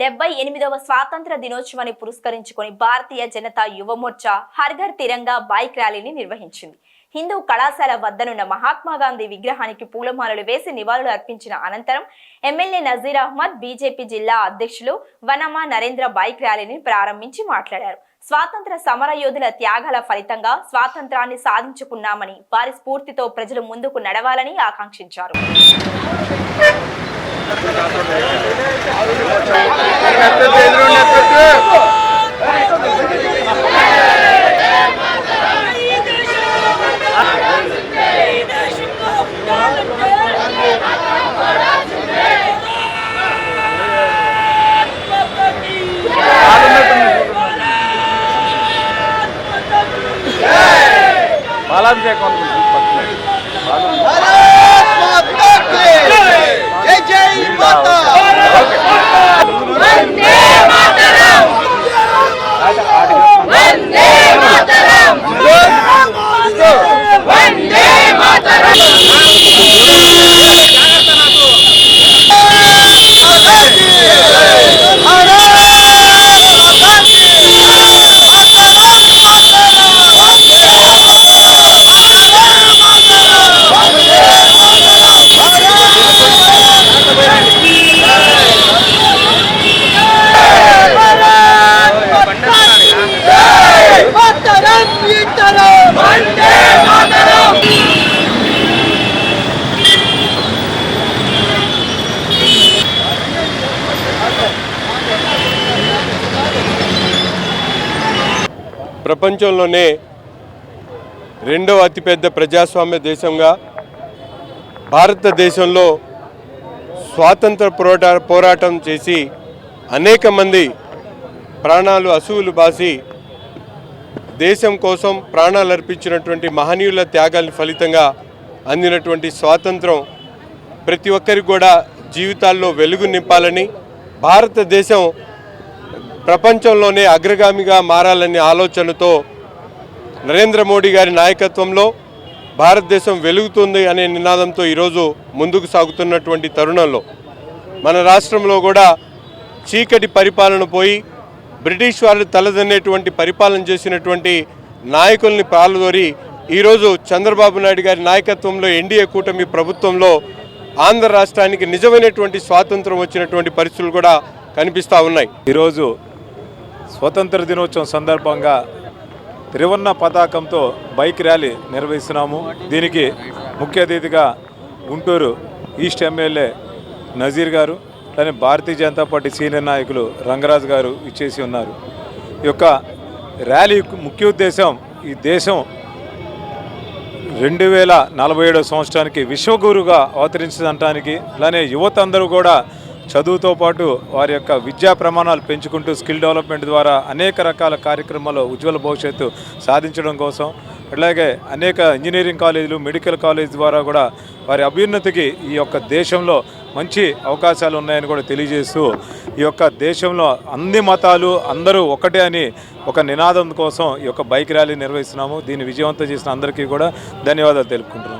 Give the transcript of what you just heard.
డెబ్బై ఎనిమిదవ స్వాతంత్ర దినోత్సవాన్ని పురస్కరించుకొని భారతీయ జనతా యువమోర్చా హర్ఘర్ తిరంగా బైక్ ర్యాలీని నిర్వహించింది. హిందూ కళాశాల వద్దనున్న మహాత్మా గాంధీ విగ్రహానికి పూలమాలలు వేసి నివాళులు అర్పించిన అనంతరం ఎమ్మెల్యే నజీర్ అహ్మద్ బీజేపీ జిల్లా అధ్యక్షులు వనమా నరేంద్ర బైక్ ర్యాలీని ప్రారంభించి మాట్లాడారు. స్వాతంత్ర సమర యోధుల త్యాగాల ఫలితంగా స్వాతంత్రాన్ని సాధించుకున్నామని వారి స్ఫూర్తితో ప్రజలు ముందుకు నడవాలని ఆకాంక్షించారు. ভালো বিষয় কনফারেন্স ప్రపంచంలోనే రెండవ అతిపెద్ద ప్రజాస్వామ్య దేశంగా భారతదేశంలో స్వాతంత్ర పోరాట పోరాటం చేసి అనేక మంది ప్రాణాలు అసువులు బాసి దేశం కోసం ప్రాణాలు అర్పించినటువంటి మహనీయుల త్యాగాల ఫలితంగా అందినటువంటి స్వాతంత్రం ప్రతి ఒక్కరికి కూడా జీవితాల్లో వెలుగు నింపాలని భారతదేశం ప్రపంచంలోనే అగ్రగామిగా మారాలనే ఆలోచనతో నరేంద్ర మోడీ గారి నాయకత్వంలో భారతదేశం వెలుగుతుంది అనే నినాదంతో ఈరోజు ముందుకు సాగుతున్నటువంటి తరుణంలో మన రాష్ట్రంలో కూడా చీకటి పరిపాలన పోయి బ్రిటిష్ వాళ్ళు తలదన్నేటువంటి పరిపాలన చేసినటువంటి నాయకుల్ని పాల్దోరి ఈరోజు చంద్రబాబు నాయుడు గారి నాయకత్వంలో ఎన్డీఏ కూటమి ప్రభుత్వంలో ఆంధ్ర రాష్ట్రానికి నిజమైనటువంటి స్వాతంత్రం వచ్చినటువంటి పరిస్థితులు కూడా కనిపిస్తూ ఉన్నాయి. ఈరోజు స్వతంత్ర దినోత్సవం సందర్భంగా త్రివర్ణ పతాకంతో బైక్ ర్యాలీ నిర్వహిస్తున్నాము. దీనికి ముఖ్య అతిథిగా గుంటూరు ఈస్ట్ ఎమ్మెల్యే నజీర్ గారు అలానే భారతీయ జనతా పార్టీ సీనియర్ నాయకులు రంగరాజు గారు ఇచ్చేసి ఉన్నారు. ఈ యొక్క ర్యాలీ ముఖ్య ఉద్దేశం ఈ దేశం రెండు వేల నలభై ఏడవ సంవత్సరానికి విశ్వగురుగా అవతరించడానికి అలానే యువత అందరూ కూడా చదువుతో పాటు వారి యొక్క విద్యా ప్రమాణాలు పెంచుకుంటూ స్కిల్ డెవలప్మెంట్ ద్వారా అనేక రకాల కార్యక్రమాలు ఉజ్వల భవిష్యత్తు సాధించడం కోసం అలాగే అనేక ఇంజనీరింగ్ కాలేజీలు మెడికల్ కాలేజ్ ద్వారా కూడా వారి అభ్యున్నతికి ఈ యొక్క దేశంలో మంచి అవకాశాలు ఉన్నాయని కూడా తెలియజేస్తూ ఈ యొక్క దేశంలో అన్ని మతాలు అందరూ ఒకటే అని ఒక నినాదం కోసం ఈ యొక్క బైక్ ర్యాలీ నిర్వహిస్తున్నాము. దీన్ని విజయవంతం చేసిన అందరికీ కూడా ధన్యవాదాలు తెలుపుకుంటున్నాము